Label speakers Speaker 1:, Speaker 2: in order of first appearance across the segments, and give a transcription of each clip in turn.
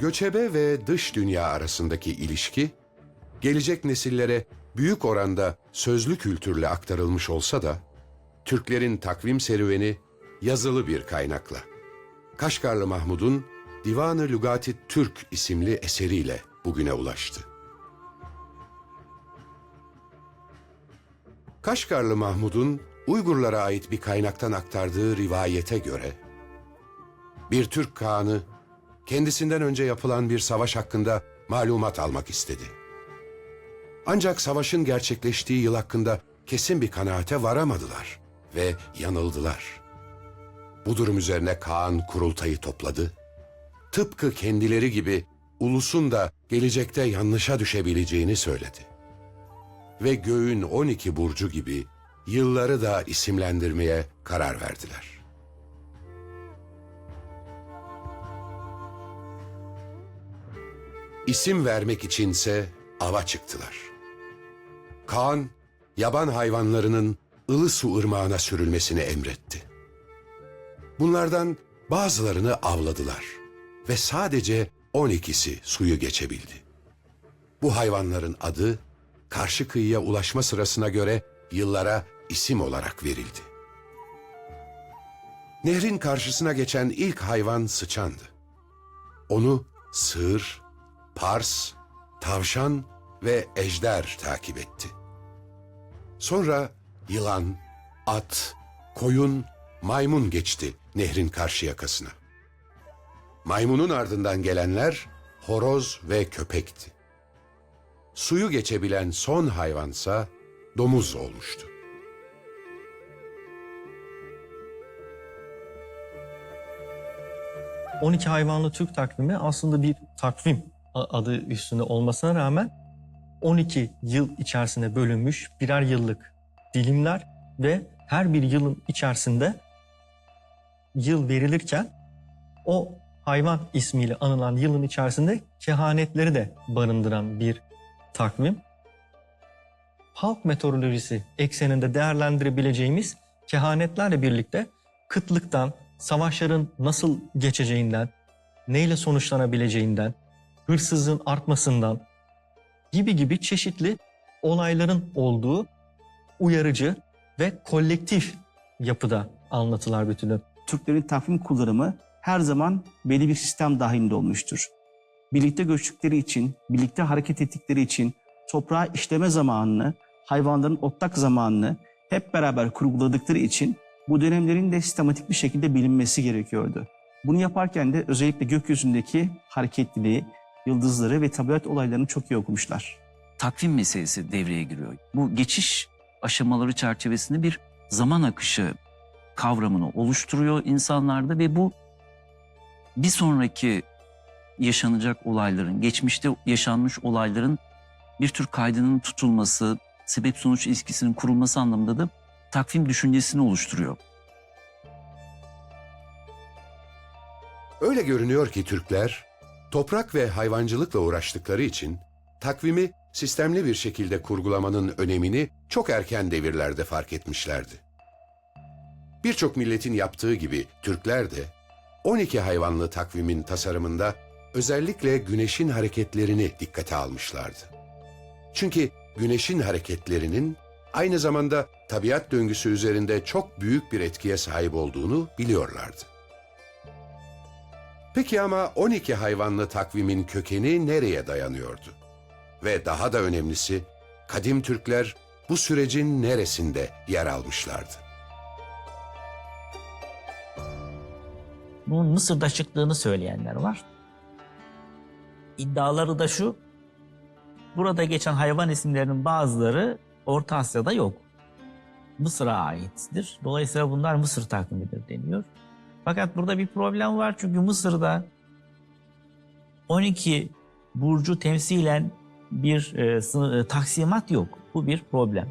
Speaker 1: Göçebe ve dış dünya arasındaki ilişki, gelecek nesillere büyük oranda sözlü kültürle aktarılmış olsa da, Türklerin takvim serüveni yazılı bir kaynakla. Kaşgarlı Mahmud'un Divanı Lügati Türk isimli eseriyle bugüne ulaştı. Kaşgarlı Mahmud'un Uygurlara ait bir kaynaktan aktardığı rivayete göre, bir Türk kağanı kendisinden önce yapılan bir savaş hakkında malumat almak istedi. Ancak savaşın gerçekleştiği yıl hakkında kesin bir kanaate varamadılar ve yanıldılar. Bu durum üzerine Kaan kurultayı topladı. Tıpkı kendileri gibi ulusun da gelecekte yanlışa düşebileceğini söyledi. Ve göğün 12 burcu gibi yılları da isimlendirmeye karar verdiler. İsim vermek içinse ava çıktılar. Kaan, yaban hayvanlarının Ilısu ırmağına sürülmesini emretti. Bunlardan bazılarını avladılar ve sadece 12'si suyu geçebildi. Bu hayvanların adı karşı kıyıya ulaşma sırasına göre yıllara isim olarak verildi. Nehrin karşısına geçen ilk hayvan sıçandı. Onu sığır, pars, tavşan ve ejder takip etti. Sonra yılan, at, koyun, maymun geçti nehrin karşı yakasına. Maymunun ardından gelenler horoz ve köpekti. Suyu geçebilen son hayvansa domuz olmuştu.
Speaker 2: Hı. 12 hayvanlı Türk takvimi aslında bir takvim adı üstünde olmasına rağmen 12 yıl içerisinde bölünmüş birer yıllık dilimler ve her bir yılın içerisinde yıl verilirken o hayvan ismiyle anılan yılın içerisinde kehanetleri de barındıran bir takvim. Halk meteorolojisi ekseninde değerlendirebileceğimiz kehanetlerle birlikte kıtlıktan, savaşların nasıl geçeceğinden, neyle sonuçlanabileceğinden, hırsızlığın artmasından gibi gibi çeşitli olayların olduğu uyarıcı ve kolektif yapıda anlatılar bütünü.
Speaker 3: Türklerin takvim kullanımı her zaman belli bir sistem dahilinde olmuştur. Birlikte göçtükleri için, birlikte hareket ettikleri için toprağa işleme zamanını, hayvanların otlak zamanını hep beraber kurguladıkları için bu dönemlerin de sistematik bir şekilde bilinmesi gerekiyordu. Bunu yaparken de özellikle gökyüzündeki hareketliliği, yıldızları ve tabiat olaylarını çok iyi okumuşlar.
Speaker 4: takvim meselesi devreye giriyor. Bu geçiş aşamaları çerçevesinde bir zaman akışı kavramını oluşturuyor insanlarda ve bu bir sonraki yaşanacak olayların, geçmişte yaşanmış olayların bir tür kaydının tutulması, sebep sonuç ilişkisinin kurulması anlamında da takvim düşüncesini oluşturuyor.
Speaker 1: Öyle görünüyor ki Türkler toprak ve hayvancılıkla uğraştıkları için takvimi sistemli bir şekilde kurgulamanın önemini çok erken devirlerde fark etmişlerdi. Birçok milletin yaptığı gibi Türkler de 12 hayvanlı takvimin tasarımında özellikle güneşin hareketlerini dikkate almışlardı. Çünkü güneşin hareketlerinin aynı zamanda tabiat döngüsü üzerinde çok büyük bir etkiye sahip olduğunu biliyorlardı. Peki ama 12 hayvanlı takvimin kökeni nereye dayanıyordu? Ve daha da önemlisi, kadim Türkler bu sürecin neresinde yer almışlardı?
Speaker 5: Bunun Mısır'da çıktığını söyleyenler var. İddiaları da şu, burada geçen hayvan isimlerinin bazıları Orta Asya'da yok. Mısır'a aittir. Dolayısıyla bunlar Mısır takvimidir deniyor. Fakat burada bir problem var çünkü Mısır'da 12 burcu temsilen bir e, e, taksimat yok. Bu bir problem.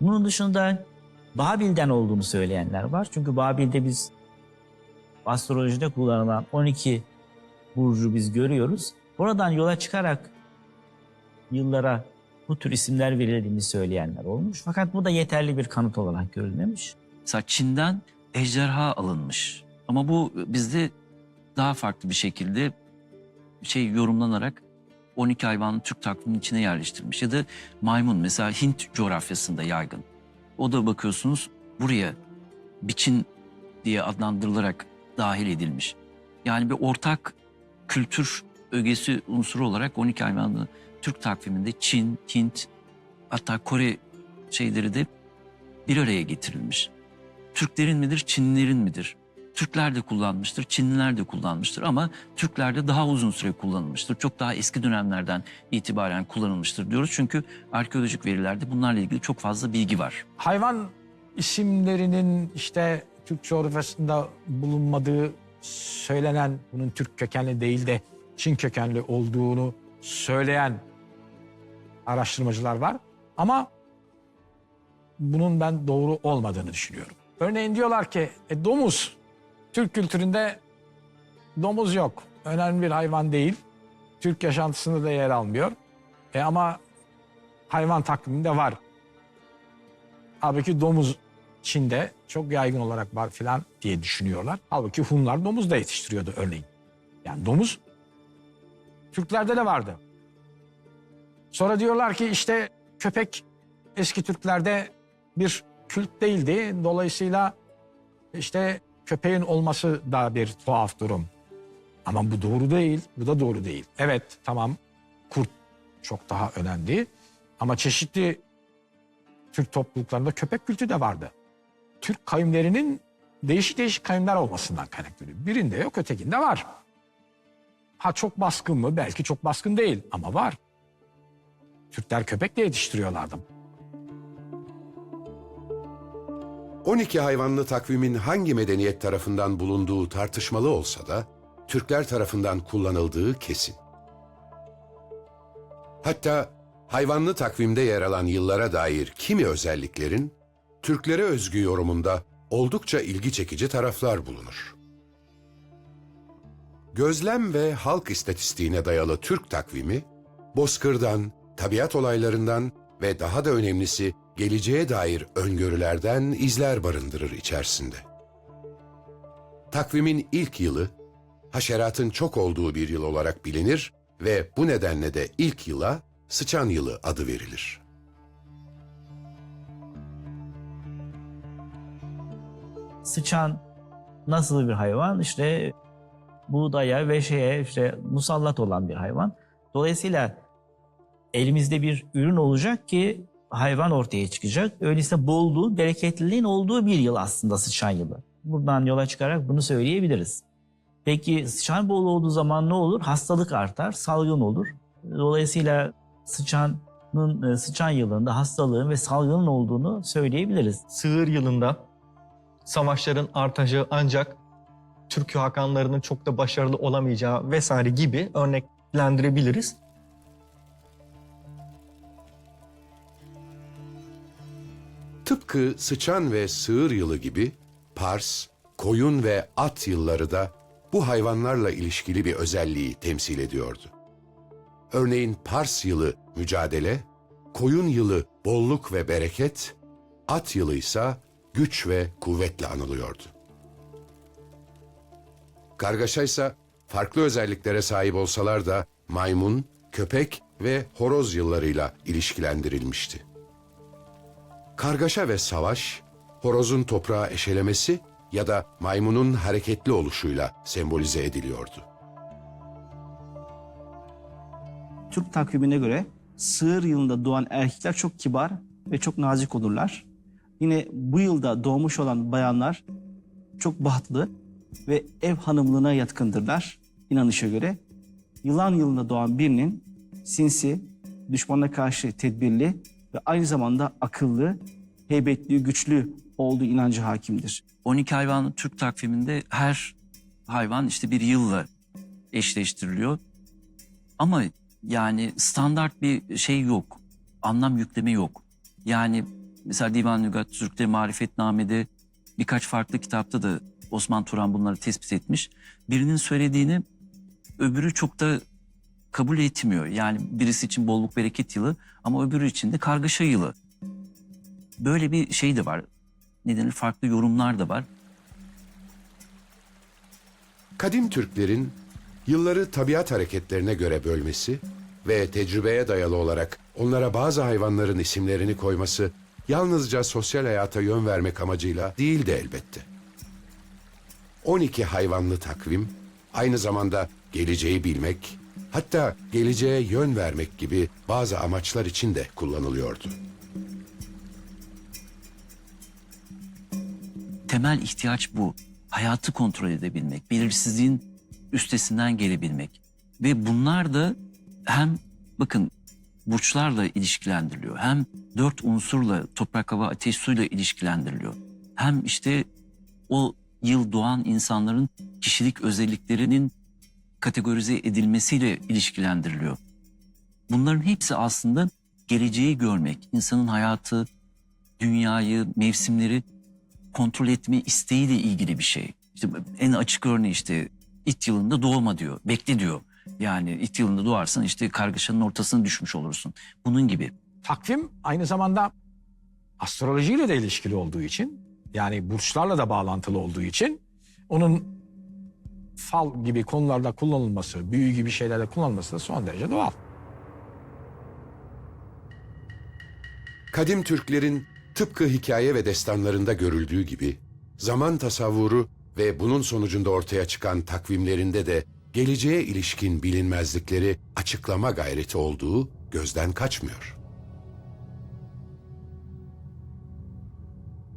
Speaker 5: Bunun dışında Babil'den olduğunu söyleyenler var. Çünkü Babil'de biz astrolojide kullanılan 12 burcu biz görüyoruz. Buradan yola çıkarak yıllara bu tür isimler verildiğini söyleyenler olmuş. Fakat bu da yeterli bir kanıt olarak görülmemiş.
Speaker 4: Mesela Çin'den ejderha alınmış. Ama bu bizde daha farklı bir şekilde şey yorumlanarak 12 hayvanı Türk takviminin içine yerleştirilmiş. Ya da maymun mesela Hint coğrafyasında yaygın. O da bakıyorsunuz buraya biçin diye adlandırılarak dahil edilmiş. Yani bir ortak kültür ögesi unsuru olarak 12 hayvanlı Türk takviminde Çin, Hint hatta Kore şeyleri de bir araya getirilmiş. Türklerin midir, Çinlilerin midir? Türkler de kullanmıştır, Çinliler de kullanmıştır ama Türklerde daha uzun süre kullanılmıştır. Çok daha eski dönemlerden itibaren kullanılmıştır diyoruz. Çünkü arkeolojik verilerde bunlarla ilgili çok fazla bilgi var.
Speaker 6: hayvan isimlerinin işte Türk coğrafyasında bulunmadığı söylenen bunun Türk kökenli değil de Çin kökenli olduğunu söyleyen araştırmacılar var. Ama bunun ben doğru olmadığını düşünüyorum. Örneğin diyorlar ki e, domuz Türk kültüründe domuz yok. Önemli bir hayvan değil. Türk yaşantısında da yer almıyor. E ama hayvan takviminde var. Halbuki domuz Çin'de çok yaygın olarak var filan diye düşünüyorlar. Halbuki Hunlar domuz da yetiştiriyordu örneğin. Yani domuz Türklerde de vardı. Sonra diyorlar ki işte köpek eski Türklerde bir kült değildi. Dolayısıyla işte köpeğin olması da bir tuhaf durum. Ama bu doğru değil, bu da doğru değil. Evet tamam kurt çok daha önemli ama çeşitli Türk topluluklarında köpek kültü de vardı. Türk kavimlerinin değişik değişik kavimler olmasından kaynaklanıyor. Birinde yok, ötekinde var. Ha çok baskın mı? Belki çok baskın değil ama var. Türkler köpek de yetiştiriyorlardı.
Speaker 1: 12 hayvanlı takvimin hangi medeniyet tarafından bulunduğu tartışmalı olsa da Türkler tarafından kullanıldığı kesin. Hatta hayvanlı takvimde yer alan yıllara dair kimi özelliklerin Türklere özgü yorumunda oldukça ilgi çekici taraflar bulunur. Gözlem ve halk istatistiğine dayalı Türk takvimi, bozkırdan, tabiat olaylarından ve daha da önemlisi geleceğe dair öngörülerden izler barındırır içerisinde. Takvimin ilk yılı, haşeratın çok olduğu bir yıl olarak bilinir ve bu nedenle de ilk yıla sıçan yılı adı verilir.
Speaker 5: Sıçan nasıl bir hayvan? İşte buğdaya ve şeye işte musallat olan bir hayvan. Dolayısıyla elimizde bir ürün olacak ki hayvan ortaya çıkacak. Öyleyse bolluğu, bereketliliğin olduğu bir yıl aslında sıçan yılı. Buradan yola çıkarak bunu söyleyebiliriz. Peki sıçan bol olduğu zaman ne olur? Hastalık artar, salgın olur. Dolayısıyla sıçanın e, sıçan yılında hastalığın ve salgının olduğunu söyleyebiliriz.
Speaker 2: Sığır yılında savaşların artacağı ancak Türk hakanlarının çok da başarılı olamayacağı vesaire gibi örneklendirebiliriz.
Speaker 1: Tıpkı sıçan ve sığır yılı gibi Pars, koyun ve at yılları da bu hayvanlarla ilişkili bir özelliği temsil ediyordu. Örneğin Pars yılı mücadele, koyun yılı bolluk ve bereket, at yılı ise güç ve kuvvetle anılıyordu. Kargaşa ise farklı özelliklere sahip olsalar da maymun, köpek ve horoz yıllarıyla ilişkilendirilmişti. Kargaşa ve savaş, horozun toprağı eşelemesi ya da maymunun hareketli oluşuyla sembolize ediliyordu.
Speaker 3: Türk takvimine göre sığır yılında doğan erkekler çok kibar ve çok nazik olurlar. Yine bu yılda doğmuş olan bayanlar çok bahtlı ve ev hanımlığına yatkındırlar inanışa göre. Yılan yılında doğan birinin sinsi, düşmana karşı tedbirli ve aynı zamanda akıllı, heybetli, güçlü olduğu inancı hakimdir.
Speaker 4: 12 hayvanlı Türk takviminde her hayvan işte bir yılla eşleştiriliyor. Ama yani standart bir şey yok. Anlam yükleme yok. Yani mesela Divan Lügat Türk'te, Marifetname'de birkaç farklı kitapta da Osman Turan bunları tespit etmiş. Birinin söylediğini öbürü çok da kabul etmiyor. Yani birisi için bolluk bereket yılı ama öbürü için de kargaşa yılı. Böyle bir şey de var. Ne denir? Farklı yorumlar da var.
Speaker 1: Kadim Türklerin Yılları tabiat hareketlerine göre bölmesi ve tecrübeye dayalı olarak onlara bazı hayvanların isimlerini koyması yalnızca sosyal hayata yön vermek amacıyla değildi elbette. 12 hayvanlı takvim aynı zamanda geleceği bilmek, hatta geleceğe yön vermek gibi bazı amaçlar için de kullanılıyordu.
Speaker 4: temel ihtiyaç bu. Hayatı kontrol edebilmek, belirsizliğin üstesinden gelebilmek. Ve bunlar da hem bakın burçlarla ilişkilendiriliyor. Hem dört unsurla toprak, hava, ateş, suyla ilişkilendiriliyor. Hem işte o yıl doğan insanların kişilik özelliklerinin kategorize edilmesiyle ilişkilendiriliyor. Bunların hepsi aslında geleceği görmek, insanın hayatı, dünyayı, mevsimleri kontrol etme isteğiyle ilgili bir şey. İşte en açık örneği işte it yılında doğma diyor, bekle diyor. Yani it yılında doğarsan işte kargaşanın ortasına düşmüş olursun. Bunun gibi.
Speaker 6: Takvim aynı zamanda astrolojiyle de ilişkili olduğu için yani burçlarla da bağlantılı olduğu için onun fal gibi konularda kullanılması, büyü gibi şeylerde kullanılması da son derece doğal.
Speaker 1: Kadim Türklerin tıpkı hikaye ve destanlarında görüldüğü gibi zaman tasavvuru ve bunun sonucunda ortaya çıkan takvimlerinde de geleceğe ilişkin bilinmezlikleri açıklama gayreti olduğu gözden kaçmıyor.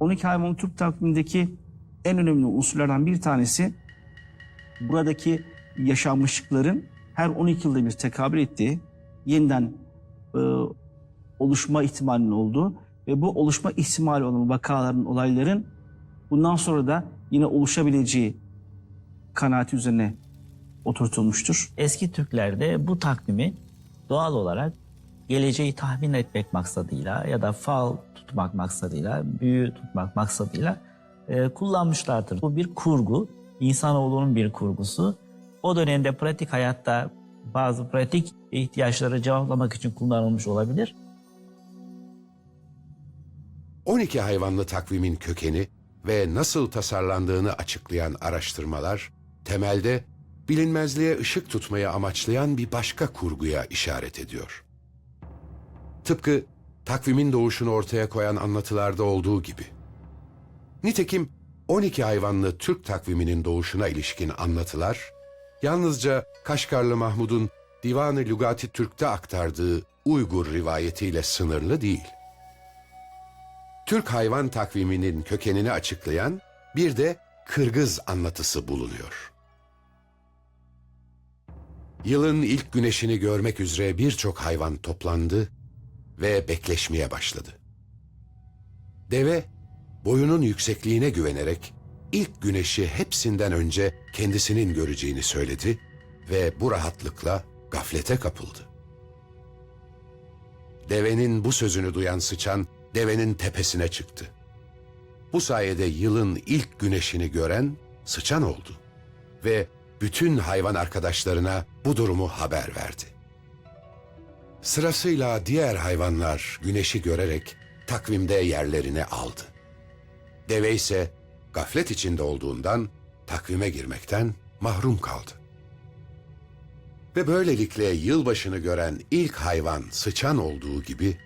Speaker 3: 12 hayvanlı Türk takvimindeki en önemli unsurlardan bir tanesi buradaki yaşanmışlıkların her 12 yılda bir tekabül ettiği, yeniden e, oluşma ihtimalinin olduğu ve bu oluşma ihtimali olan vakaların, olayların bundan sonra da yine oluşabileceği kanaati üzerine oturtulmuştur.
Speaker 5: Eski Türklerde bu takvimi doğal olarak geleceği tahmin etmek maksadıyla ya da fal tutmak maksadıyla, büyü tutmak maksadıyla e, kullanmışlardır. Bu bir kurgu, insanoğlunun bir kurgusu. O dönemde pratik hayatta bazı pratik ihtiyaçları cevaplamak için kullanılmış olabilir.
Speaker 1: 12 hayvanlı takvimin kökeni ve nasıl tasarlandığını açıklayan araştırmalar temelde bilinmezliğe ışık tutmayı amaçlayan bir başka kurguya işaret ediyor. Tıpkı takvimin doğuşunu ortaya koyan anlatılarda olduğu gibi. Nitekim 12 hayvanlı Türk takviminin doğuşuna ilişkin anlatılar yalnızca Kaşgarlı Mahmud'un Divan-ı Lügati Türk'te aktardığı Uygur rivayetiyle sınırlı değil. Türk hayvan takviminin kökenini açıklayan bir de Kırgız anlatısı bulunuyor. Yılın ilk güneşini görmek üzere birçok hayvan toplandı ve bekleşmeye başladı. Deve boyunun yüksekliğine güvenerek ilk güneşi hepsinden önce kendisinin göreceğini söyledi ve bu rahatlıkla gaflete kapıldı. Devenin bu sözünü duyan sıçan devenin tepesine çıktı. Bu sayede yılın ilk güneşini gören sıçan oldu ve bütün hayvan arkadaşlarına bu durumu haber verdi. Sırasıyla diğer hayvanlar güneşi görerek takvimde yerlerini aldı. Deve ise gaflet içinde olduğundan takvime girmekten mahrum kaldı. Ve böylelikle yılbaşını gören ilk hayvan sıçan olduğu gibi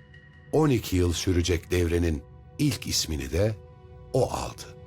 Speaker 1: 12 yıl sürecek devrenin ilk ismini de o aldı.